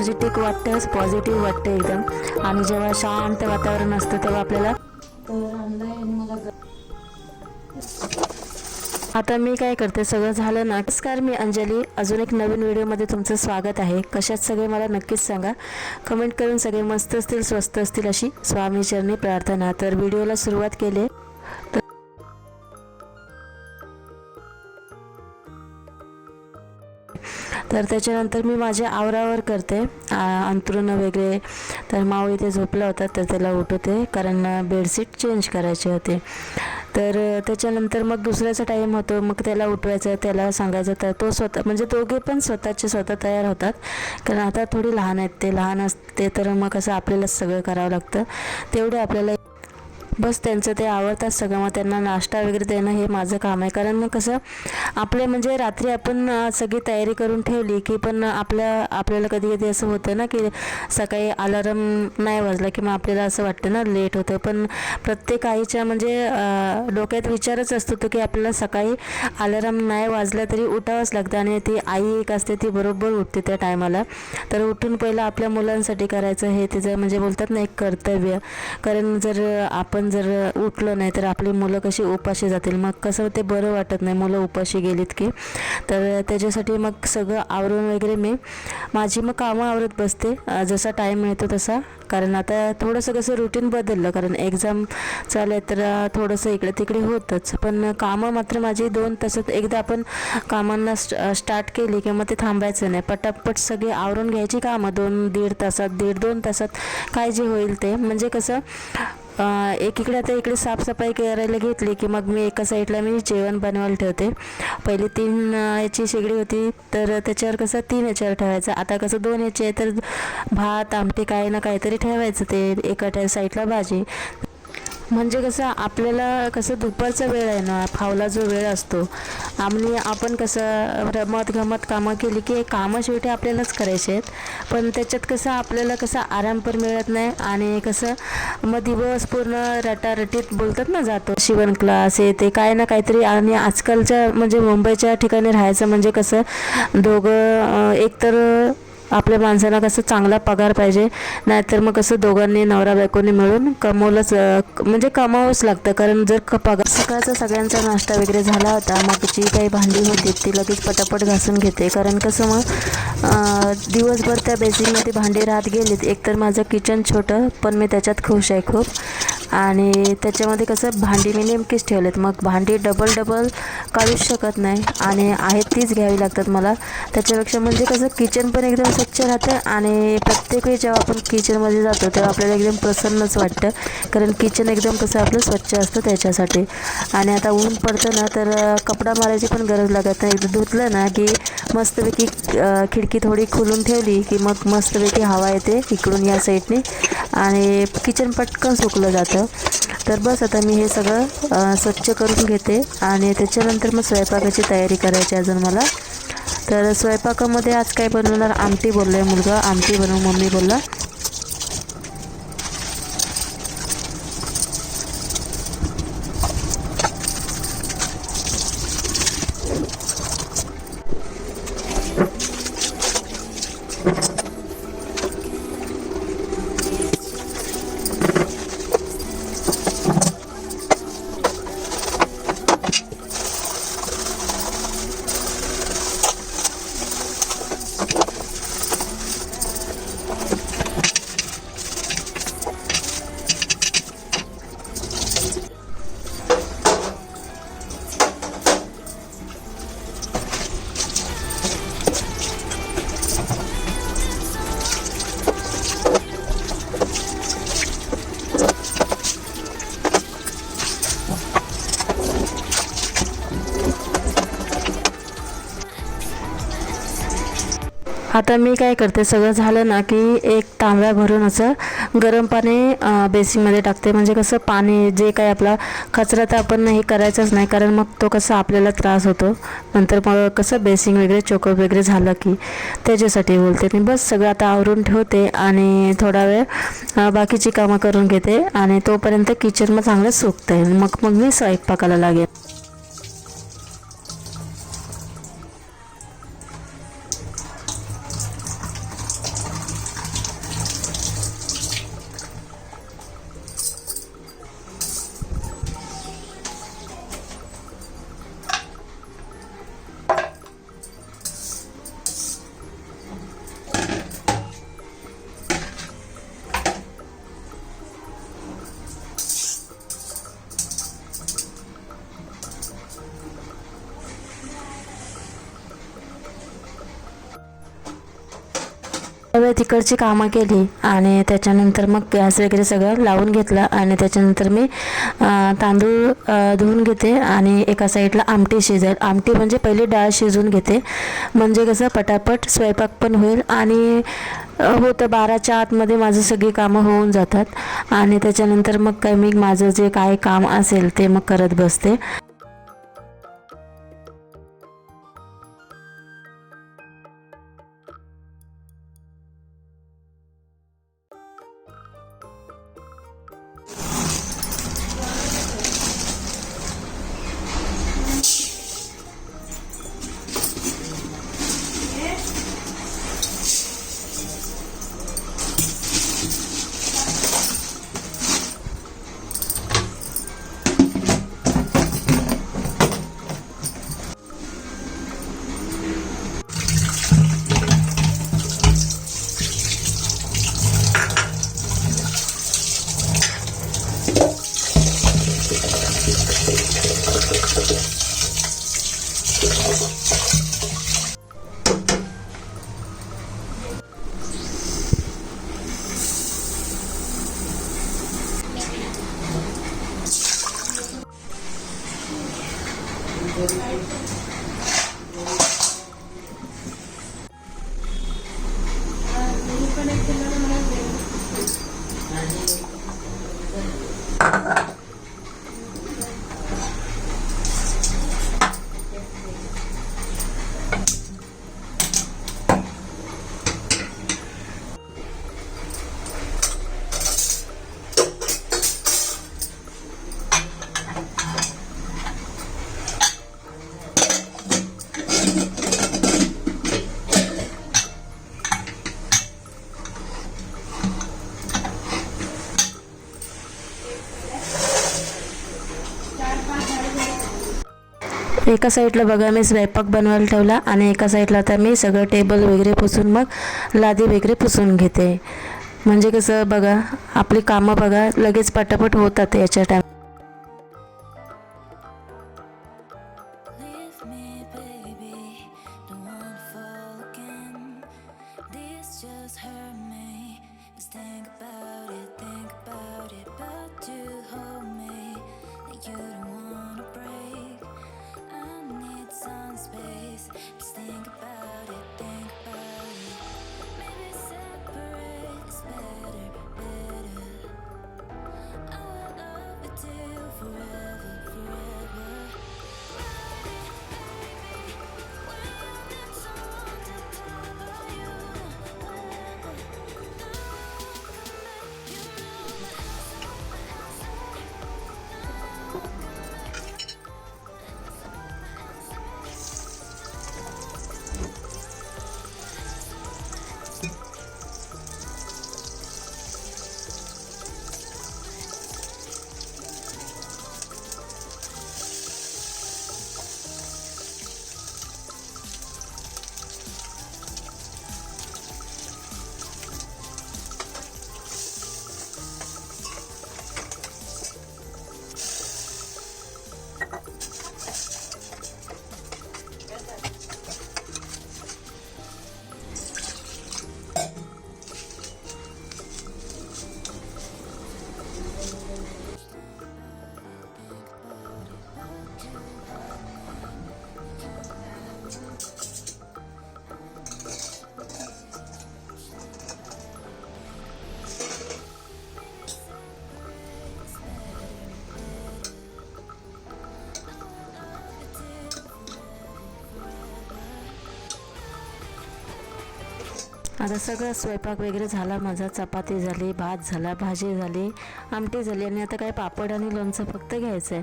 Energetic वाटतंच positive वाटतं एकदम. आणि जेव्हा शांत वातावरण असतं तेव्हा आपल्याला आता मी काय करते सगळं झालं ना? नमस्कार मी अंजली. अजून एक नवीन व्हिडिओमध्ये तुमचं स्वागत आहे. कशात सगळे मला नक्कीच सांगा. कमेंट करून सगळे मस्त असतील स्वस्त असतील अशी स्वामीचरणी प्रार्थना. तर व्हिडिओला सुरुवात केली. तर तर त्याच्यानंतर मी माझ्या आवरावर करते अंतरुणं वगैरे. तर माऊ इथे झोपला होता तर त्याला उठवते कारण बेडशीट चेंज करायचे होते. तर त्याच्यानंतर मग दुसऱ्याचा टाईम होतो मग त्याला उठवायचं त्याला सांगायचं तर तो स्वतः म्हणजे दोघे पण स्वतःचे स्वतः तयार होतात. कारण आता थोडी लहान आहेत ते लहान असते तर मग असं आपल्यालाच सगळं करावं लागतं. तेवढे आपल्याला बस त्यांचं ते आवडतात सगळं मग त्यांना नाश्ता वगैरे देणं हे माझं काम आहे. कारण मग कसं आपले म्हणजे रात्री आपण सगळी तयारी करून ठेवली की पण आपल्या आपल्याला कधी कधी असं होतं ना की सकाळी अलारम नाही वाजला की मग आपल्याला असं वाटतं ना लेट होतं. पण प्रत्येक आईच्या म्हणजे डोक्यात विचारच असतो तो की आपल्याला सकाळी अलाराम नाही वाजला तरी उठावंच लागतं आणि ती आई एक असते ती बरोबर उठते त्या टायमाला. तर उठून पहिलं आपल्या मुलांसाठी करायचं हे तिचं म्हणजे बोलतात ना एक कर्तव्य. कारण जर आपण आपण जर उठलो नाही तर आपली मुलं कशी उपाशी जातील? मग कसं ते बरं वाटत नाही मुलं उपाशी गेलीत की. तर त्याच्यासाठी मग सगळं आवरून वगैरे मी माझी मग कामं आवरत बसते. जसा टाईम मिळतो तसा. कारण आता थोडंसं कसं रुटीन बदललं. कारण एक्झाम चालू आहे तर थोडंसं इकडे तिकडे होतंच. पण कामं मात्र माझी दोन तासात एकदा आपण कामांना स्टार्ट केली किंवा ते थांबायचं नाही. पटापट सगळी आवरून घ्यायची कामं. दोन दीड तासात दीड दोन तासात काय जे होईल ते. म्हणजे कसं एकीकडे आता इकडे साफसफाई करायला घेतली की मग मी एका साईडला मी जेवण बनवायला ठेवते. पहिले तीन याची शेगडी होती तर त्याच्यावर कसं तीन याच्यावर ठेवायचं. आता कसं दोन याची आहे तर भात आमटी काही ना काहीतरी ठेवायचं ते एका साईडला भाजी. म्हणजे कसं आपल्याला कसं दुपारचा वेळ आहे ना फावला जो वेळ असतो आणि आपण कसं रमत गमत कामं केली की कामं शेवटी आपल्यालाच करायचे आहेत. पण त्याच्यात कसं आपल्याला कसं आराम पण मिळत नाही आणि कसं मग दिवस पूर्ण रटारटीत बोलतात ना जातो शिवण क्लास हे ते काय ना काहीतरी आणि आजकालच्या म्हणजे मुंबईच्या ठिकाणी राहायचं म्हणजे कसं दोघं एकतर आपल्या माणसाला कसं चांगला पगार पाहिजे नाहीतर मग कसं दोघांनी नवरा बायकोनी मिळून कमवलंच म्हणजे कमावंच लागतं. कारण जर क पगार सकाळचा सगळ्यांचा नाश्ता वगैरे झाला होता मग जी काही भांडी होती ती लगेच पटापट घासून घेते. कारण कसं मग दिवसभर त्या बेसिनमध्ये भांडी राहत गेलीत. एकतर माझं किचन छोटं पण मी त्याच्यात खुश आहे खूप. आणि त्याच्यामध्ये कसं भांडी मी नेमकीच ठेवलेत. मग भांडी डबल डबल काढूच शकत नाही. आणि आहेत तीच घ्यावी लागतात मला. त्याच्यापेक्षा म्हणजे कसं किचन पण एकदम स्वच्छ राहतं आणि प्रत्येक वेळी जेव्हा आपण किचनमध्ये जातो तेव्हा आपल्याला एकदम प्रसन्नच वाटतं. कारण किचन एकदम कसं आपलं स्वच्छ असतं त्याच्यासाठी. आणि आता ऊन पडतं ना तर कपडा मारायची पण गरज लागत नाही. एकदा धुतलं ना की मस्तपैकी खिडकी थोडी खोलून ठेवली की मग मस्तपैकी हवा येते इकडून या साईडने आणि किचन पटकन सुकलं जातं. तर बस आता मी हे सगळं स्वच्छ करून घेते आणि त्याच्यानंतर मग स्वयंपाकाची तयारी करायची अजून मला. तर स्वयंपाकामध्ये आज काय बनवणार? आमटी बोलला आहे मुलगा. आमटी बनवून मम्मी बोलला. आता मी काय करते सगळं झालं ना की एक तांब्या भरून असं गरम पाणी बेसिनमध्ये टाकते. म्हणजे कसं पाणी जे काही आपला कचरा तर आपण हे करायचंच नाही कारण मग तो कसा आपल्याला त्रास होतो. नंतर मग कसं बेसिंग वगैरे चोकअप वगैरे झालं की त्याच्यासाठी बोलते मी बस सगळं आता आवरून ठेवते आणि थोडा वेळ बाकीची कामं करून घेते आणि तोपर्यंत किचन मग चांगलं सुकतं आहे मग मग मी स्वयंपाकाला लागेल सगळे तिकडची कामं केली आणि त्याच्यानंतर मग गॅस वगैरे सगळं लावून घेतला आणि त्याच्यानंतर मी तांदूळ धुवून घेते आणि एका साईडला आमटी शिजेल. आमटी म्हणजे पहिली डाळ शिजवून घेते. म्हणजे कसं पटापट स्वयंपाक पण होईल आणि होतं बाराच्या आतमध्ये माझं सगळी कामं होऊन जातात. आणि त्याच्यानंतर मग काय मी माझं जे काय काम असेल ते मग करत बसते. एका साईडला बघा मी स्वयंपाक बनवायला ठेवला आणि एका साईडला आता मी सगळं टेबल वगैरे पुसून मग लादी वगैरे पुसून घेते. म्हणजे कसं बघा आपली कामं बघा लगेच पटापट होतात याच्या टाईम आता सगळं स्वयंपाक वगैरे झाला माझा चपाती झाली भात झाला भाजी झाली आमटी झाली आणि आता काय पापड आणि लोणचं फक्त घ्यायचं आहे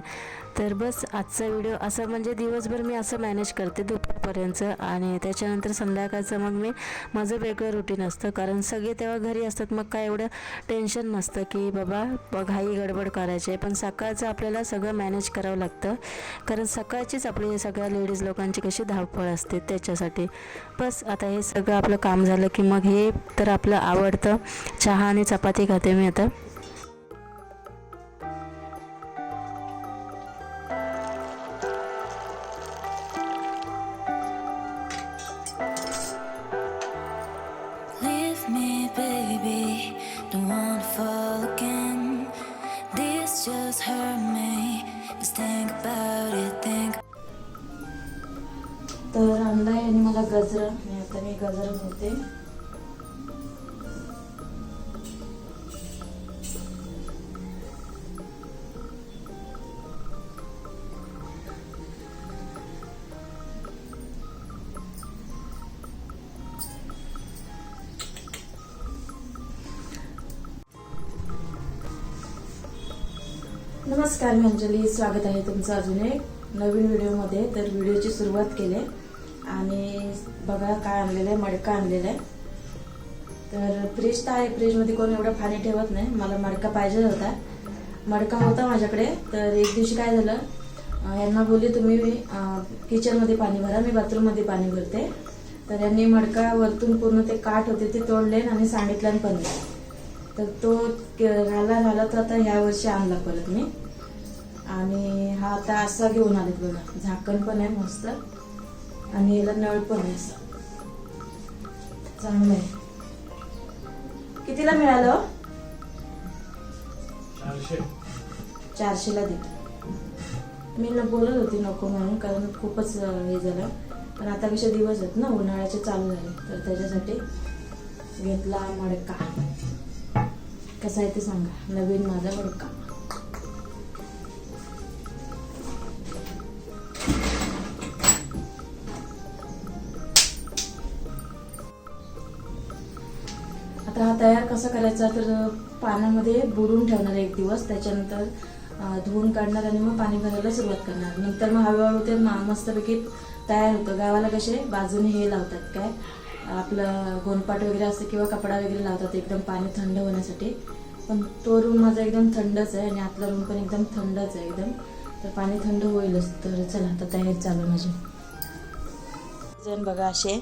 तर बस आजचा व्हिडिओ असं म्हणजे दिवसभर मी असं मॅनेज करते दुपारपर्यंत आणि त्याच्यानंतर संध्याकाळचं मग मी माझं वेगळं रुटीन असतं. कारण सगळे तेव्हा घरी असतात मग काय एवढं टेन्शन नसतं की बाबा घाई गडबड करायची आहे. पण सकाळचं आपल्याला सगळं मॅनेज करावं लागतं. कारण सकाळचीच आपली सगळ्या लेडीज लोकांची कशी धावपळ असते त्याच्यासाठी. बस आता हे सगळं आपलं काम झालं की मग हे तर आपलं आवडतं. चहा आणि चपाती खाते मी आता. नमस्कार मी अंजली स्वागत आहे तुमचं अजून एक नवीन व्हिडिओमध्ये. तर व्हिडिओची सुरुवात केली आणि बघा काय आणलेलं आहे मडका आणलेला आहे. तर फ्रीज तर आहे फ्रीजमध्ये कोण एवढं पाणी ठेवत नाही. मला मडका पाहिजे होता. मडका होता माझ्याकडे. तर एक दिवशी काय झालं यांना बोलली तुम्ही किचनमध्ये पाणी भरा मी बाथरूममध्ये पाणी भरते. तर यांनी मडका वरतून पूर्ण ते काठ होते ते तोडले आणि सांगितलं पण तर तो राहिला राहिला तर आता ह्या वर्षी आणला परत मी. आणि हा आता असा घेऊन आलेत बघा. झाकण पण आहे मस्त. आणि याला नळ पण आहे असं. चांगलं आहे. कितीला मिळालं? चारशे. चारशेला दे. मी न बोलत होती नको म्हणून कारण खूपच हे झालं. पण आता कसे दिवस आहेत ना उन्हाळ्याचे चालू झाले. तर त्याच्यासाठी घेतला मडका. कसा आहे ते सांगा. नवीन माझा मडका. आता हा तयार कसा करायचा तर पाण्यामध्ये बुडून ठेवणार एक दिवस. त्याच्यानंतर धुवून काढणार आणि मग पाणी भरायला सुरुवात करणार. नंतर मग हळूहळू ते मस्तपैकी तयार होतं. गावाला कसे बाजूने हे लावतात काय? आपलं गोनपाट वगैरे असतं किंवा कपडा वगैरे लावतात एकदम पाणी थंड होण्यासाठी. पण तो रूम माझा एकदम थंडच आहे आणि आतला रूम पण एकदम थंडच आहे एकदम. तर पाणी थंड होईलच. तर चला आता तयारी चालू माझी. जण बघा असे.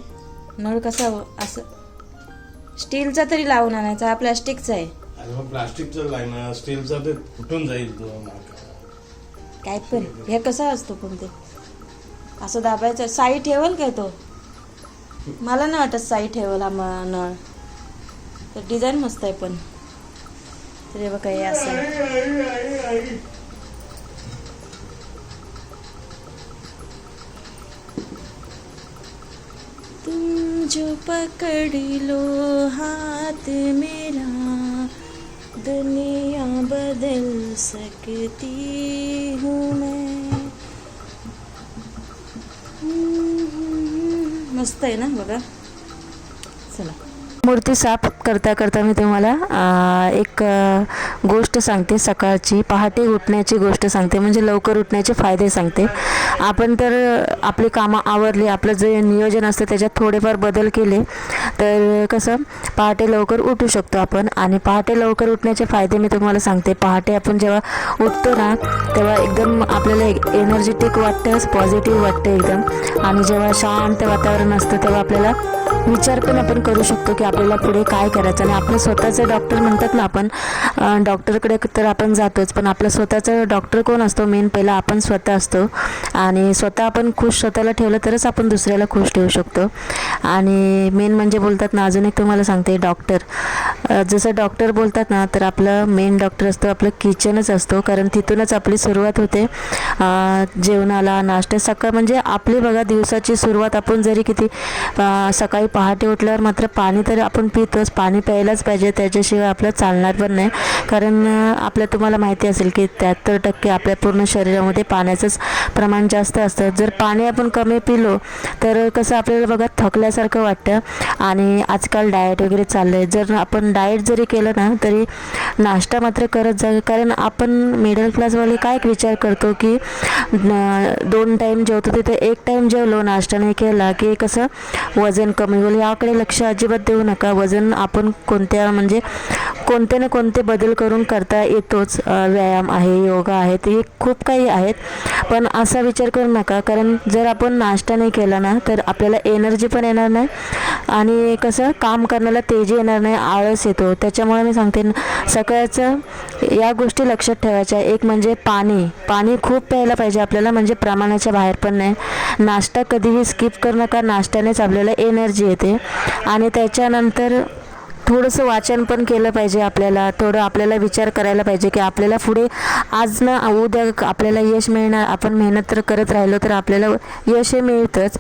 नळ कसा असं स्टीलचा तरी लावून आणायचा हा प्लास्टिकचा आहे. आणि मग प्लास्टिकचं लागणार स्टीलचा ते फुटून जाईल तो काय पण हे कसा असतो पण ते? असं दाबायचं साई ठेवल काय तो? मला नाही वाटत साई ठेवल हा म- नळ. तर डिझाईन मस्त आहे पण. तर हे बघा हे असं आहे. जो पकड़ लो हाथ मेरा दुनिया बदल सकती हूँ मैं। मस्त आहे ना बघा. चला. मूर्ती साफ करता करता मी तुम्हाला एक गोष्ट सांगते. सकाळची पहाटे उठण्याची गोष्ट सांगते. म्हणजे लवकर उठण्याचे फायदे सांगते. आपण तर आपली कामं आवरली आपलं जे नियोजन असतं त्याच्यात थोडेफार बदल केले तर कसं पहाटे लवकर उठू शकतो आपण. आणि पहाटे लवकर उठण्याचे फायदे मी तुम्हाला सांगते. पहाटे आपण जेव्हा उठतो ना तेव्हा एकदम आपल्याला एनर्जेटिक वाटतं पॉझिटिव्ह वाटतं एकदम. आणि जेव्हा शांत वातावरण असतं तेव्हा आपल्याला विचार पण आपण करू शकतो की आपल्याला पुढे काय करायचं. आणि आपलं स्वतःचं डॉक्टर म्हणतात ना आपण डॉक्टरकडे तर आपण जातोच पण आपला स्वतःचा डॉक्टर कोण असतो? मेन पहिला आपण स्वतः असतो. आणि स्वतः आपण खुश स्वतःला ठेवलं तरच आपण दुसऱ्याला खुश ठेवू शकतो. आणि मेन म्हणजे बोलतात ना अजून एक तुम्हाला सांगते डॉक्टर जसं डॉक्टर बोलतात ना तर आपलं मेन डॉक्टर असतो आपलं किचनच असतो. कारण तिथूनच आपली सुरुवात होते. जेवणाला नाश्ता सकाळ म्हणजे आपली बघा दिवसाची सुरुवात आपण जरी किती सकाळी पहाटे उठल्यावर मात्र पाणी तर आपण पितोच. पाणी प्यायलाच पाहिजे. त्याच्याशिवाय आपलं चालणार पण नाही. कारण आपल्या तुम्हाला माहिती असेल की त्र्याहत्तर टक्के आपल्या पूर्ण शरीरामध्ये पाण्याचंच प्रमाण जास्त असतं. जर पाणी आपण कमी पिलो तर कसं आपल्याला बघा थकल्यासारखं वाटतं. आणि आजकाल डाएट वगैरे चाललं आहे जर आपण डाएट जरी केलं ना तरी नाश्ता मात्र करत जा. कारण आपण मिडल क्लासवाले काय एक विचार करतो की दोन टाईम जेवतो तिथे एक टाईम जेवलो नाश्ता नाही केला की कसं वजन कमी होईल याकडे लक्ष अजिबात देऊ नका. वजन आपण कोणत्या म्हणजे कोणते ना कोणते बदल करून करता येतोच. व्यायाम आहे योगा आहे ते खूप काही आहेत. पण असा विचार करू नका. कारण जर आपण नाश्ता नाही केला ना तर आपल्याला एनर्जी पण येणार नाही. आणि कसं काम करण्याला तेजी येणार नाही. आळस येतो. त्याच्यामुळे मी सांगते सकाळचं या गोष्टी लक्षात ठेवायच्या. एक म्हणजे पाणी. पाणी खूप प्यायला पाहिजे आपल्याला म्हणजे प्रमाणाच्या बाहेर पण नाही. नाश्ता कधीही स्किप करू नका. नाश्त्यानेच आपल्याला एनर्जी येते. आणि त्याच्यानंतर थोडंसं वाचन पण केलं पाहिजे आपल्याला. थोडं आपल्याला विचार करायला पाहिजे की आपल्याला पुढे आज ना उद्या आपल्याला यश मिळणार. आपण मेहनत तर करत राहिलो तर आपल्याला यश हे मिळतंच.